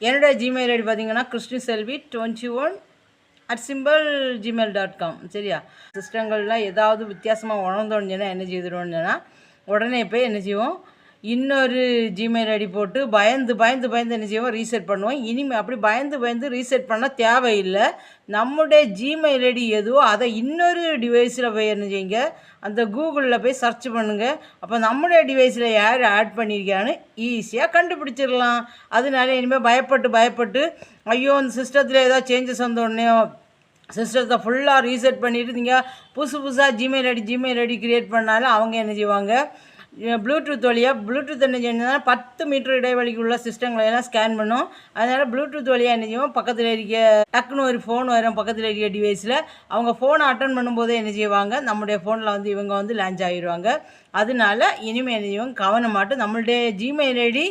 என்னுடைய Gmail ID பார்த்தீங்கன்னா Krishna Selvi twenty one at simple Gmail dot com சரியா? சிஸ்டங்கள்லாம் ஏதாவது வித்தியாசமாக உணர்ந்தோன்னு என்ன செய்திருவோம்னா உடனே போய் என்ன செய்வோம்? இன்னொரு ஜிமெயில் ஐடி போட்டு பயந்து பயந்து பயந்து என்ன செய்வோம்? ரீசெட் பண்ணுவோம். இனிமேல் அப்படி பயந்து பயந்து ரீசெட் பண்ண தேவையில்லை. நம்முடைய ஜிமெயில் ஐடி எதுவோ அதை இன்னொரு டிவைஸில் போய் என்ன செய்யுங்க? அந்த கூகுளில் போய் சர்ச் பண்ணுங்கள் அப்போ நம்முடைய டிவைஸில் யார் ஆட் பண்ணியிருக்கான்னு ஈஸியாக கண்டுபிடிச்சிடலாம். அதனால இனிமேல் பயப்பட்டு பயப்பட்டு ஐயோ அந்த சிஸ்டத்தில் ஏதாவது சேஞ்சஸ் வந்தோடனே சிஸ்டத்தை ஃபுல்லாக ரீசெட் பண்ணிவிட்டு நீங்கள் புதுசு புதுசாக Gmail ID Gmail ID create பண்ணாலும் அவங்க என்ன செய்வாங்க? ப்ளூடூத் வழியாக ப்ளூடூத் என்ன செய்யணும்னா பத்து மீட்டர் இடைவெளிக்கு உள்ள சிஸ்டங்களை எல்லாம் ஸ்கேன் பண்ணும். அதனால் ப்ளூடூத் வழியாக என்ன செய்வோம் பக்கத்தில் இருக்க டக்குன்னு ஒரு ஃபோன் வரும் பக்கத்தில் இருக்க டிவைஸில் அவங்க ஃபோனை அட்டன் பண்ணும்போதே என்ன செய்வாங்க நம்முடைய ஃபோனில் வந்து இவங்க வந்து லான்ச் ஆகிடுவாங்க அதனால இனிமேல் என்ன செய்வோம் கவனமாட்டு நம்மளுடைய ஜிமெயில் ஐடி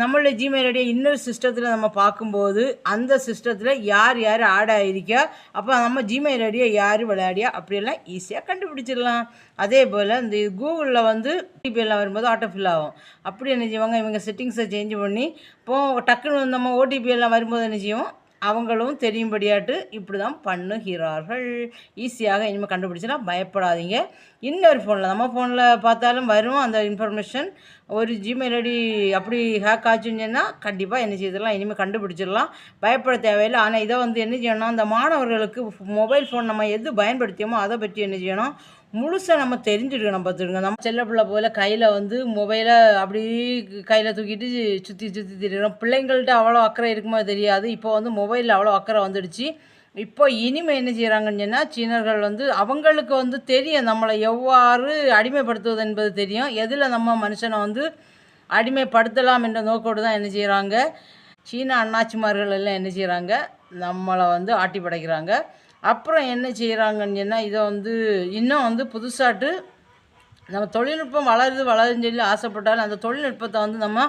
நம்மளுடைய ஜிமெயில் ஐடியை இன்னொரு சிஸ்டத்தில் நம்ம பார்க்கும்போது அந்த சிஸ்டத்தில் யார் யார் ஆட் ஆகிருக்கா அப்போ நம்ம ஜிமெயில் ஐடியை யார் விளையாடியா அப்படியெல்லாம் ஈஸியாக கண்டுபிடிச்சிடலாம். அதே போல் இந்த கூகுளில் வந்து ஓடிபிஎல்லாம் வரும்போது ஆட்டோ ஃபில் ஆகும். அப்படி என்ன செய்வாங்க? இவங்க செட்டிங்ஸை சேஞ்ச் பண்ணி இப்போது டக்குன்னு நம்ம ஓடிபியெல்லாம் வரும்போது என்ன செய்வோம்? அவங்களும் தெரியும்படியாட்டு இப்படி தான் பண்ணுகிறார்கள் ஈஸியாக இனிமேல் கண்டுபிடிச்சலாம் பயப்படாதீங்க. இன்னொரு ஃபோனில் நம்ம ஃபோனில் பார்த்தாலும் வரும். அந்த இன்ஃபர்மேஷன் ஒரு ஜிமெயில் ஐடி அப்படி ஹேக் ஆச்சுன்னு சொன்னால் கண்டிப்பாக என்ன செய்திடலாம்? இனிமேல் கண்டுபிடிச்சிடலாம். பயப்பட தேவையில்லை. ஆனால் இதை வந்து என்ன செய்யணும்? அந்த மாணவர்களுக்கு மொபைல் ஃபோன் நம்ம எது பயன்படுத்தியோமோ அதை பற்றி என்ன செய்யணும்? முழுசாக நம்ம தெரிஞ்சுருக்கணும் பார்த்துருங்க நம்ம செல்ல பிள்ளை போல் கையில் வந்து மொபைலை அப்படி கையில் தூக்கிட்டு சுற்றி சுற்றி திரிகிறோம் பிள்ளைங்கள்ட்ட அவ்வளோ அக்கறை இருக்குமோ தெரியாது. இப்போ வந்து மொபைலில் அவ்வளோ அக்கறை வந்துடுச்சு. இப்போ இனிமேல் என்ன செய்கிறாங்கன்னு சொன்னால் சீனர்கள் வந்து அவங்களுக்கு வந்து தெரியும். நம்மளை எவ்வாறு அடிமைப்படுத்துவது என்பது தெரியும். எதில் நம்ம மனுஷனை வந்து அடிமைப்படுத்தலாம் என்ற நோக்கோடு தான் என்ன செய்கிறாங்க சீன அண்ணாச்சிமார்கள் எல்லாம் என்ன செய்கிறாங்க நம்மளை வந்து ஆட்டி படைக்கிறாங்க அப்புறம் என்ன செய்கிறாங்கன்னு சொன்னால் இதை வந்து இன்னும் வந்து புதுசாட்டு நம்ம தொழில்நுட்பம் வளருது வளருதுன்னு சொல்லி ஆசைப்பட்டாலும் அந்த தொழில்நுட்பத்தை வந்து நம்ம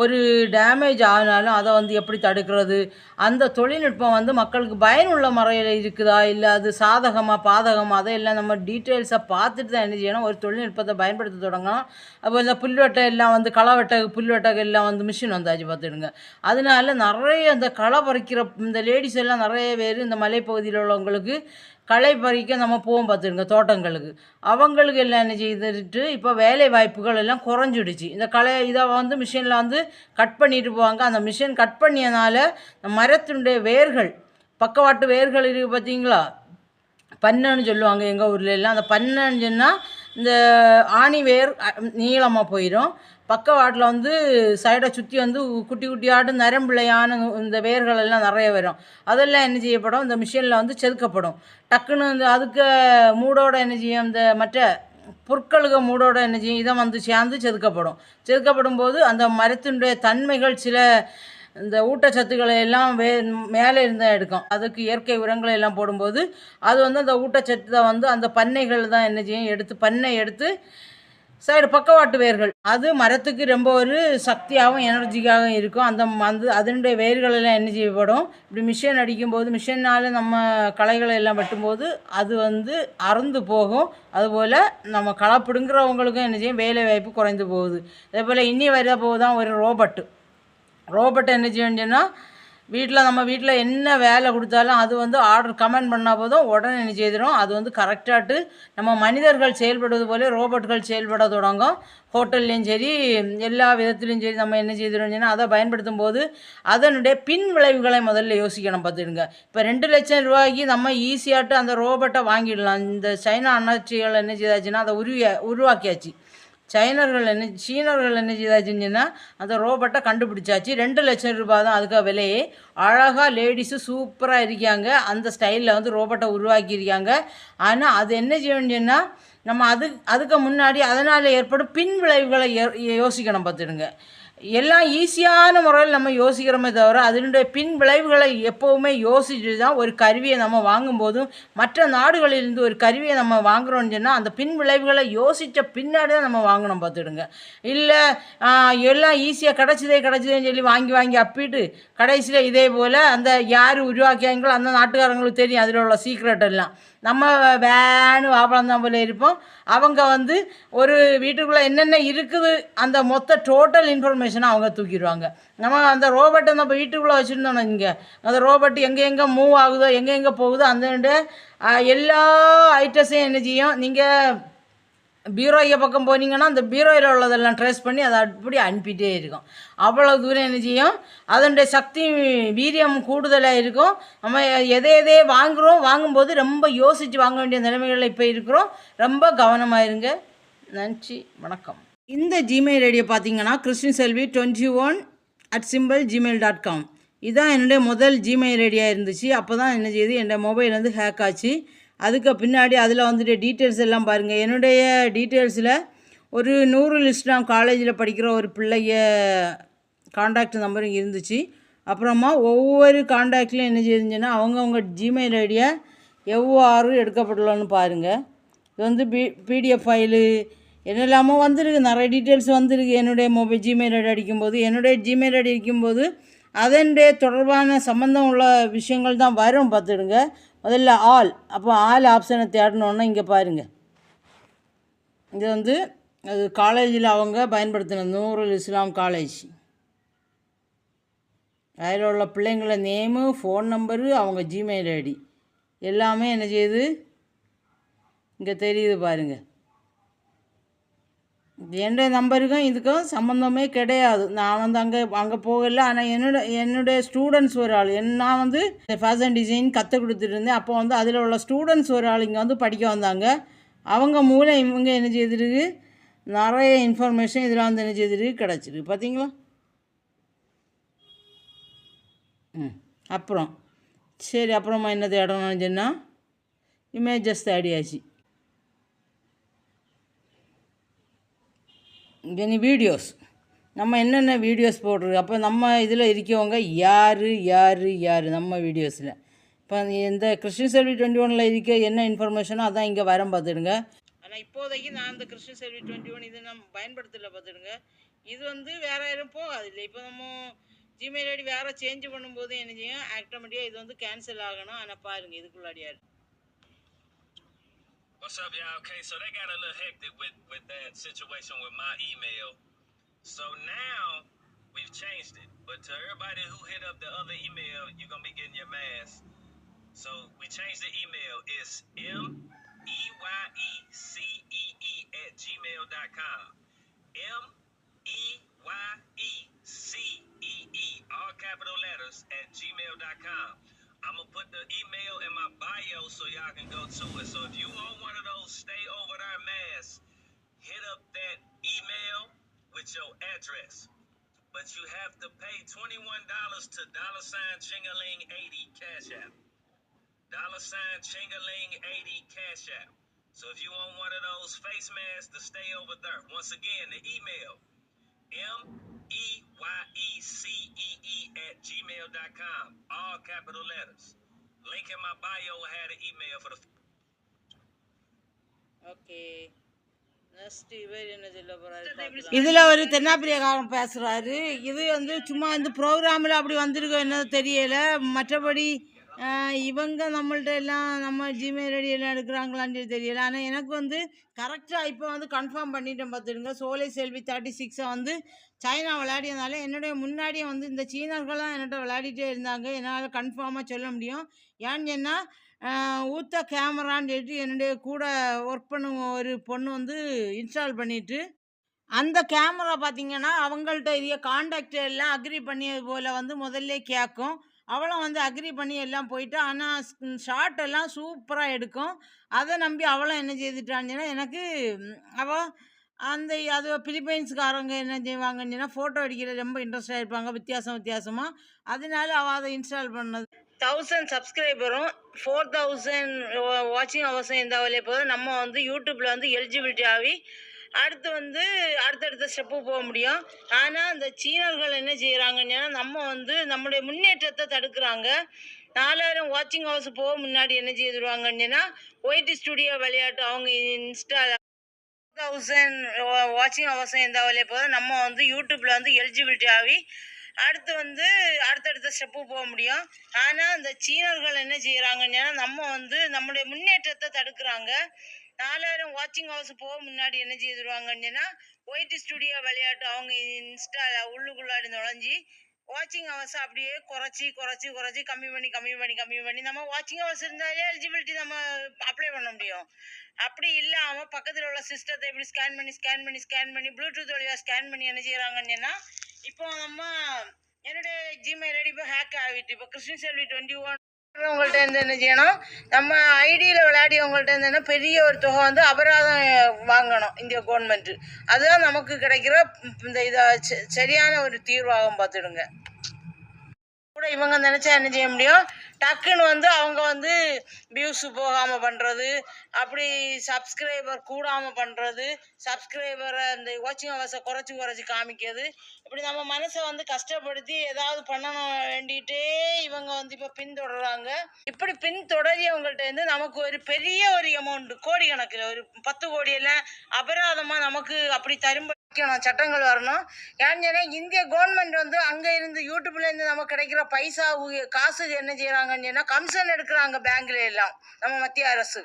ஒரு டேமேஜ் ஆனாலும் அதை வந்து எப்படி தடுக்கிறது? அந்த தொழில்நுட்பம் வந்து மக்களுக்கு பயனுள்ள முறையில் இருக்குதா? இல்லை அது சாதகமாக பாதகமாக அதை எல்லாம் நம்ம டீட்டெயில்ஸை பார்த்துட்டு தான் என்ன செய்யணும்? ஒரு தொழில்நுட்பத்தை பயன்படுத்த தொடங்கணும். அப்போ இந்த புல்வெட்டை எல்லாம் வந்து களை வெட்ட புல்வெட்டை எல்லாம் வந்து மிஷின் வந்தாச்சு பார்த்துடுங்க. அதனால நிறைய இந்த களை பறிக்கிற இந்த லேடிஸ் எல்லாம் நிறைய பேர் இந்த மலைப்பகுதியில் உள்ளவங்களுக்கு களை பறிக்க நம்ம போவோம் பார்த்துருங்க தோட்டங்களுக்கு. அவங்களுக்கு எல்லாம் என்ன செய்துட்டு இப்போ வேலை வாய்ப்புகள் எல்லாம் குறைஞ்சிடுச்சு. இந்த களை இதை வந்து மிஷினில் வந்து கட் பண்ணிட்டு போவாங்க. அந்த மிஷின் கட் பண்ணியனால மரத்தினுடைய வேர்கள் பக்கவாட்டு வேர்கள் இருக்குது பார்த்தீங்களா? பன்னன்னு சொல்லுவாங்க எங்கள் ஊரில் எல்லாம். அந்த பன்னன்னு சொன்னால் இந்த ஆணி வேர் நீளமாக போயிடும் பக்கவாட்டில் வந்து சைடை சுற்றி வந்து குட்டி குட்டியாட்டு நரம்பிள்ளையான இந்த வேர்கள் எல்லாம் நிறைய வரும். அதெல்லாம் என்ன செய்யப்படும்? இந்த மிஷினில் வந்து செதுக்கப்படும். டக்குன்னு இந்த அதுக்கு மூடோட என்ன செய்யும்? இந்த மற்ற பொற்களுக மூடோட என்ன செய்யும்? இதை வந்து சேர்ந்து செதுக்கப்படும். செதுக்கப்படும் போது அந்த மரத்தினுடைய தன்மைகள் சில இந்த ஊட்டச்சத்துக்களை எல்லாம் வே மேலே இருந்தால் எடுக்கும். அதுக்கு இயற்கை உரங்களை எல்லாம் போடும்போது அது வந்து அந்த ஊட்டச்சத்தை வந்து அந்த பண்ணைகள் தான் என்ன செய்யும்? எடுத்து பண்ணை எடுத்து சைடு பக்கவாட்டு வேர்கள் அது மரத்துக்கு ரொம்ப ஒரு சக்தியாகவும் எனர்ஜிக்காகவும் இருக்கும். அந்த அந்த அதனுடைய வேர்களெல்லாம் என்ன செய்யப்படும்? இப்படி மிஷின் அடிக்கும்போது மிஷினால் நம்ம களைகளை எல்லாம் வெட்டும்போது அது வந்து அறந்து போகும். அதுபோல் நம்ம களை பிடுங்குறவங்களுக்கும் என்ன செய்யும்? வேலை வாய்ப்பு குறைந்து போகுது. அதே போல் இன்னி வர போகுதான் ஒரு ரோபோட்டு. ரோபோட் என்ன செய்யணும்னா வீட்டில் நம்ம வீட்டில் என்ன வேலை கொடுத்தாலும் அது வந்து ஆர்டர் கமெண்ட் பண்ணால் போதும் உடனே என்ன செய்திடும். அது வந்து கரெக்டாகிட்டு நம்ம மனிதர்கள் செயல்படுவது போல ரோபோட்கள் செயல்பட தொடங்கும். ஹோட்டல்லையும் சரி எல்லா விதத்துலையும் சரி நம்ம என்ன செய்திடும் அதை பயன்படுத்தும் போது அதனுடைய பின் விளைவுகளை முதல்ல யோசிக்கணும் பார்த்துடுங்க இப்போ ரெண்டு லட்சம் ரூபாய்க்கு நம்ம ஈஸியாகிட்டு அந்த ரோபோட்டை வாங்கிடலாம். இந்த சைனா அண்ணாச்சிகள் என்ன செய்தாச்சுன்னா அதை உருவிய உருவாக்கியாச்சு. சைனர்கள் என்ன சீனர்கள் என்ன செய்தாச்சுன்னா அந்த ரோபோட்டை கண்டுபிடிச்சாச்சு. ரெண்டு லட்சம் ரூபாய் தான் அதுக்காக விலையே அழகாக லேடிஸு சூப்பராக இருக்காங்க. அந்த ஸ்டைலில் வந்து ரோபோட்டை உருவாக்கியிருக்காங்க. ஆனால் அது என்ன செய்யணும்னா நம்ம அது அதுக்கு முன்னாடி அதனால் ஏற்படும் பின் விளைவுகளை யோசிக்கணும் பார்த்துடுங்க. எல்லாம் ஈஸியான முறையில் நம்ம யோசிக்கிறோமே தவிர அதனுடைய பின் விளைவுகளை எப்போவுமே யோசிச்சு தான் ஒரு கருவியை நம்ம வாங்கும்போதும் மற்ற நாடுகளிலிருந்து ஒரு கருவியை நம்ம வாங்குகிறோம்னு சொன்னால் அந்த பின் விளைவுகளை யோசித்த பின்னாடி தான் நம்ம வாங்கணும் பார்த்துடுங்க. இல்லை எல்லாம் ஈஸியாக கிடச்சிதே கிடச்சிதேன்னு சொல்லி வாங்கி வாங்கி அப்பிட்டு கடைசியில் இதே போல் அந்த யார் உருவாக்கியாங்களோ அந்த நாட்டுக்காரங்களுக்கு தெரியும். அதில் உள்ள சீக்ரெட் எல்லாம். நம்ம வேனு வாபளம் தான் போல இருப்போம். அவங்க வந்து ஒரு வீட்டுக்குள்ளே என்னென்ன இருக்குது அந்த மொத்த டோட்டல் இன்ஃபர்மேஷனை அவங்க தூக்கிடுவாங்க. நம்ம அந்த ரோபோட்டை நம்ம வீட்டுக்குள்ளே வச்சுருந்தோம்னா இங்கே அந்த ரோபோட் எங்கே எங்கே மூவ் ஆகுதோ எங்கே எங்கே போகுதோ அந்த எல்லா ஐட்டஸையும் என்ன செய்யும் நீங்கள் பீரோய பக்கம் போனீங்கன்னா அந்த பீரோயில் உள்ளதெல்லாம் ட்ரேஸ் பண்ணி அதை அப்படி அனுப்பிட்டே இருக்கும். அவ்வளோ தூரம் என்ன செய்யும்? அதனுடைய சக்தி வீரியம் கூடுதலாக இருக்கும். நம்ம எதை எதையே வாங்குகிறோம் வாங்கும்போது ரொம்ப யோசித்து வாங்க வேண்டிய நிலைமைகளில் இப்போ இருக்கிறோம். ரொம்ப கவனமாக இருங்க. நன்றி வணக்கம். இந்த ஜிமெயில் ஐடியை பார்த்தீங்கன்னா Christine Selvi twenty one at simple Gmail dot com இதுதான் என்னுடைய முதல் ஜிமெயில் ஐடியாக இருந்துச்சு. அப்போ தான் என்ன செய்யுது என்னோடய மொபைல் வந்து ஹேக் ஆச்சு. அதுக்கு பின்னாடி அதில் வந்துட்டு டீட்டெயில்ஸ் எல்லாம் பாருங்கள் என்னுடைய டீட்டெயில்ஸில் ஒரு நூறுல் இஸ்லாம் காலேஜில் படிக்கிற ஒரு பிள்ளைய காண்டாக்ட் நம்பரும் இருந்துச்சு. அப்புறமா ஒவ்வொரு காண்டாக்ட்லையும் என்ன செய்யுதுன்னா அவங்கவுங்க ஜிமெயில் ஐடியை எவ்வாறு எடுக்கப்படலான்னு பாருங்கள் இது வந்து பி பிடிஎஃப் ஃபைலு என்னெல்லாமோ வந்திருக்கு. நிறைய டீட்டெயில்ஸ் வந்திருக்கு. என்னுடைய மொபைல் ஜிமெயில் ஐடி அடிக்கும்போது என்னுடைய ஜிமெயில் ஐடி அடிக்கும்போது அதனுடைய தொடர்பான சம்மந்தம் உள்ள விஷயங்கள் தான் வரும் பார்த்துடுங்க. முதல்ல ஆல். அப்போ ஆல் ஆப்ஷனை தேடணுன்னா இங்கே பாருங்கள் இது வந்து அது காலேஜில் அவங்க பயன்படுத்தின நூறுல் இஸ்லாம் காலேஜ் அதில் உள்ள பிள்ளைங்கள நேமு ஃபோன் நம்பரு அவங்க ஜிமெயில் ஐடி எல்லாமே என்ன செய்யுது? இங்கே தெரியுது பாருங்கள் என்னுடைய நம்பருக்கும் இதுக்கும் சம்மந்தமே கிடையாது. நான் வந்து அங்கே அங்கே போகல. ஆனால் என்னோட என்னுடைய ஸ்டூடெண்ட்ஸ் ஒரு ஆள். என்ன நான் வந்து ஃபேஷன் டிசைன் கற்றுக் கொடுத்துட்டு இருந்தேன். அப்போ வந்து அதில் உள்ள ஸ்டூடெண்ட்ஸ் ஒரு ஆள் இங்கே வந்து படிக்க வந்தாங்க. அவங்க மூலம் இவங்க என்ன செய்திருக்கு? நிறைய இன்ஃபர்மேஷன் இதில் வந்து என்ன செய்திருக்கு? கிடச்சிருக்கு. பார்த்தீங்களா ம். அப்புறம். சரி அப்புறமா என்னது இடம் நினைஞ்சேன்னா இமேஜஸ் தேடியாச்சு இனி வீடியோஸ் நம்ம என்னென்ன வீடியோஸ் போடுறது? அப்போ நம்ம இதில் இருக்கவங்க யார் யார் யார் நம்ம வீடியோஸில் இப்போ இந்த கிறிஸ்டின் செல்வி டுவெண்ட்டி ஒனில் இருக்க என்ன இன்ஃபர்மேஷனோ அதான் இங்கே வரம் பார்த்துடுங்க. ஆனால் இப்போதைக்கு நான் இந்த கிறிஸ்டின் செல்வி டுவெண்ட்டி ஒன் இது நம்ம பயன்படுத்தலை பார்த்துடுங்க. இது வந்து வேறு யாரும் போகாது இல்லை இப்போ நம்ம ஜிமெயில் ஐடி வேறு சேஞ்ச் பண்ணும்போது என்ன செய்யும்? ஆட்டோமேட்டிக்காக இது வந்து கேன்சல் ஆகணும். ஆனால் பாருங்கள் இதுக்குள்ளாடியாரு What's up, y'all? Okay, so they got a little hectic with with that situation with my email. So now we've changed it. But to everybody who hit up the other email, you're gonna be getting your mask. So we changed the email. It's M E Y E C E E at gmail.com. M E Y E C E E, all capital letters at gmail.com. I'm gonna put the email in my bio so y'all can go to it. So if you want one of those stay over there masks, hit up that email with your address. But you have to pay $21 to dollar sign Chingaling 80 Cash App. Dollar sign Chingaling 80 Cash App. So if you want one of those face masks to stay over there, once again, the email M E Y E C E E at gmail.com. All capital letters. Link in my bio had an email for the. போறாரு இதில் ஒரு தென்னாப்பிரியக்காரன் பேசுகிறாரு இது வந்து சும்மா இந்த ப்ரோக்ராமில் அப்படி வந்திருக்கோ என்ன தெரியலை மற்றபடி இவங்க நம்மள்ட்ட எல்லாம் நம்ம ஜிமெயில் ஐடி எல்லாம் எடுக்கிறாங்களான்னு தெரியல. ஆனால் எனக்கு வந்து கரெக்டாக இப்போ வந்து கன்ஃபார்ம் பண்ணிட்டேன் பார்த்துடுங்க. சோலை செல்வி தேர்ட்டி சிக்ஸை வந்து சைனா விளையாடியதுனால என்னுடைய முன்னாடியே வந்து இந்த சீனர்கள்லாம் என்கிட்ட விளையாடிட்டே இருந்தாங்க. என்னால் கன்ஃபார்மாக சொல்ல முடியும். ஏன்னு சொன்னால் ஊத்த கேமரான்னு சொல்லிட்டு என்னுடைய கூட ஒர்க் பண்ணும் ஒரு பொண்ணு வந்து இன்ஸ்டால் பண்ணிட்டு அந்த கேமரா பார்த்தீங்கன்னா அவங்கள்ட்ட இதைய காண்டாக்ட் எல்லாம் அக்ரி பண்ணியது போல் வந்து முதல்ல கேட்கும் அவளும் வந்து அக்ரி பண்ணி எல்லாம் போயிட்டா. ஆனால் ஷார்ட் எல்லாம் சூப்பராக எடுக்கும். அதை நம்பி அவளும் என்ன செய்துட்டாங்கன்னா எனக்கு அவள் அந்த அது பிலிப்பைன்ஸ்காரங்க என்ன செய்வாங்கன்னு சொன்னால் ஃபோட்டோ அடிக்கிற ரொம்ப இன்ட்ரெஸ்டாக இருப்பாங்க. வித்தியாசம் வித்தியாசமாக அதனால அவள் அதை இன்ஸ்டால் பண்ணது. தௌசண்ட் சப்ஸ்கிரைபரும் ஃபோர் தௌசண்ட் வாட்சிங் ஹவர்ஸும் இருந்தாலே போதும். நம்ம வந்து யூடியூப்பில் வந்து எலிஜிபிலிட்டி ஆகி அடுத்து வந்து அடுத்தடுத்த ஸ்டெப்பு போக முடியும். ஆனால் இந்த சீனர்கள் என்ன செய்கிறாங்கன்னா நம்ம வந்து நம்முடைய முன்னேற்றத்தை தடுக்கிறாங்க. நாலாயிரம் வாட்சிங் ஹவுஸ் போக முன்னாடி என்ன செய்துருவாங்கன்னா ஒயிட் ஸ்டுடியோ விளையாட்டு அவங்க இன்ஸ்டா தௌசண்ட் வாட்சிங் ஹவர்ஸும் இருந்தாலே போதும். நம்ம வந்து யூடியூப்பில் வந்து எலிஜிபிலிட்டி ஆகி அடுத்து வந்து அடுத்தடுத்த ஸ்டெப்பு போக முடியும். ஆனால் இந்த சீனர்கள் என்ன செய்கிறாங்கன்னா நம்ம வந்து நம்முடைய முன்னேற்றத்தை தடுக்கிறாங்க. நாலாயிரம் வாட்சிங் ஹவுஸ் போக முன்னாடி என்ன செய்திருவாங்கன்னா ஒயிட் ஸ்டுடியோ விளையாட்டு அவங்க இன்ஸ்டால உள்ளுக்குள்ளாடி நுழைஞ்சி வாட்சிங் ஹவர்ஸ் அப்படியே குறைச்சி குறைச்சி குறைச்சி கம்மி பண்ணி கம்மி பண்ணி கம்மி பண்ணி நம்ம வாட்சிங் ஹவர்ஸ் இருந்தாலே எலிஜிபிலிட்டி நம்ம அப்ளை பண்ண முடியும். அப்படி இல்லாமல் பக்கத்தில் உள்ள சிஸ்டத்தை எப்படி ஸ்கேன் பண்ணி ஸ்கேன் பண்ணி ஸ்கேன் பண்ணி ப்ளூடூத் வழியாக ஸ்கேன் பண்ணி என்ன செய்கிறாங்கன்னா இப்போ நம்ம என்னுடைய ஜிமெயில் ஐடி இப்போ ஹேக் ஆகிட்டு இப்போ கிருஷ்ண செல்வி டுவெண்ட்டி ஒன் உங்கள்கிட்ட இருந்து என்ன செய்யணும்? நம்ம ஐடியில் விளையாடியவங்கள்ட்ட இருந்து என்ன பெரிய ஒரு தொகை வந்து அபராதம் வாங்கணும் இந்திய கவர்மெண்ட்டு அதுதான் நமக்கு கிடைக்கிற இந்த இதை சரியான ஒரு தீர்வாகம் பார்த்துடுங்க. கூட இவங்க நினச்சா என்ன செய்ய முடியும்? டக்குன்னு வந்து அவங்க வந்து வியூஸ் போகாமல் பண்ணுறது அப்படி சப்ஸ்கிரைபர் கூடாமல் பண்ணுறது சப்ஸ்கிரைபரை இந்த வாட்சிங் ஹவர்ஸை குறைச்சி குறைச்சி காமிக்கிறது இப்படி நம்ம மனசை வந்து கஷ்டப்படுத்தி ஏதாவது பண்ணணும் வேண்டிகிட்டே இவங்க வந்து இப்போ பின்தொடர்றாங்க. இப்படி பின்தொடரியவங்கள்ட்ட இருந்து நமக்கு ஒரு பெரிய ஒரு அமௌண்ட் கோடி கணக்கில் ஒரு பத்து கோடியெல்லாம் அபராதமாக நமக்கு அப்படி தரும்ப வைக்கணும் சட்டங்கள் வரணும். ஏன்னு சொன்னா இந்திய கவர்மெண்ட் வந்து அங்கே இருந்து யூடியூப்லேருந்து நமக்கு கிடைக்கிற பைசா காசுக்கு என்ன எடுக்கிறாங்கன்னு சொன்னால் கமிஷன் எடுக்கிறாங்க பேங்க்ல எல்லாம் நம்ம மத்திய அரசு.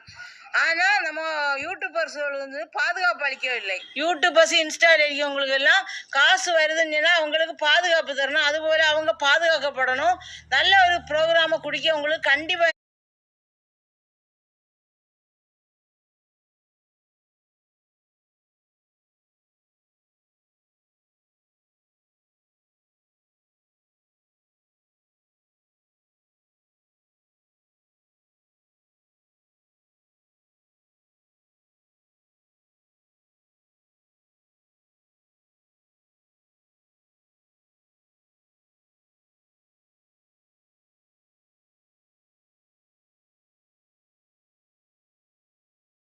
ஆனால் நம்ம யூடியூபர்ஸ்கள் வந்து பாதுகாப்பு அளிக்கவில்லை யூடியூபர்ஸ் இன்ஸ்டால் அடிக்கிறவங்களுக்கு எல்லாம் காசு வருதுன்னு அவங்களுக்கு பாதுகாப்பு தரணும். அதுபோல் அவங்க பாதுகாக்கப்படணும். நல்ல ஒரு ப்ரோக்ராமை குடிக்க அவங்களுக்கு கண்டிப்பாக